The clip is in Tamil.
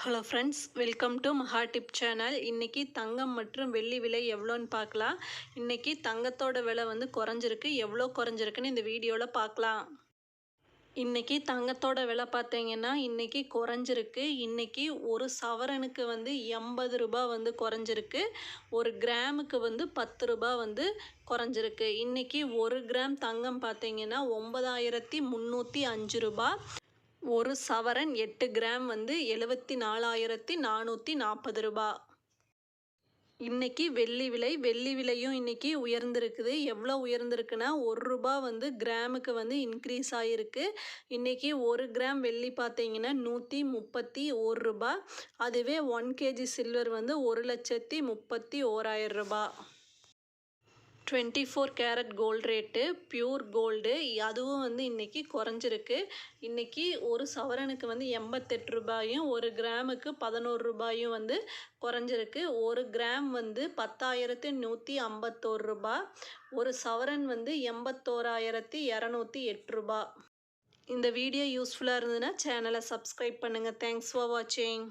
Hello friends welcome to Maha tip channel இன்றைக்கி தங்கம் மற்றும் வெள்ளி விலை எவ்வளோன்னு பார்க்கலாம். இன்றைக்கி தங்கத்தோட விலை வந்து குறைஞ்சிருக்கு. எவ்வளோ குறைஞ்சிருக்குன்னு இந்த வீடியோவில் பார்க்கலாம். இன்றைக்கி தங்கத்தோட விலை பார்த்தீங்கன்னா இன்றைக்கி குறைஞ்சிருக்கு. இன்றைக்கி ஒரு சவரனுக்கு வந்து எண்பது ரூபா வந்து குறைஞ்சிருக்கு. ஒரு கிராமுக்கு வந்து பத்து ரூபா வந்து குறைஞ்சிருக்கு. இன்றைக்கி ஒரு கிராம் தங்கம் பார்த்தீங்கன்னா ஒன்பதாயிரத்தி முந்நூற்றி அஞ்சு ரூபா. ஒரு சவரன் எட்டு கிராம் வந்து எழுபத்தி நாலாயிரத்தி நானூற்றி நாற்பது ரூபா. இன்றைக்கி வெள்ளி விலை வெள்ளி விலையும் இன்றைக்கி உயர்ந்திருக்குது. எவ்வளோ உயர்ந்திருக்குன்னா ஒரு ரூபா வந்து கிராமுக்கு வந்து இன்க்ரீஸ் ஆகிருக்கு இன்றைக்கி ஒரு கிராம் வெள்ளி பார்த்தீங்கன்னா நூற்றி முப்பத்தி ஒரு ரூபா. அதுவே ஒன் கேஜி சில்வர் வந்து ஒரு லட்சத்தி முப்பத்தி ஓராயிரம் ரூபா. Twenty four carat gold rate pure gold அதுவும் வந்து இன்றைக்கி குறைஞ்சிருக்கு. இன்றைக்கி ஒரு சவரனுக்கு வந்து எண்பத்தெட்டு ரூபாயும் ஒரு கிராமுக்கு பதினோரு ரூபாயும் வந்து குறைஞ்சிருக்கு. ஒரு கிராம் வந்து பத்தாயிரத்து நூற்றி ஐம்பத்தோரு ரூபா. ஒரு சவரன் வந்து எண்பத்தோராயிரத்தி இரநூத்தி எட்டு ரூபா. இந்த வீடியோ யூஸ்ஃபுல்லாக இருந்ததுன்னா சேனலை சப்ஸ்கிரைப் பண்ணுங்கள் தேங்க்ஸ் ஃபார் வாட்சிங்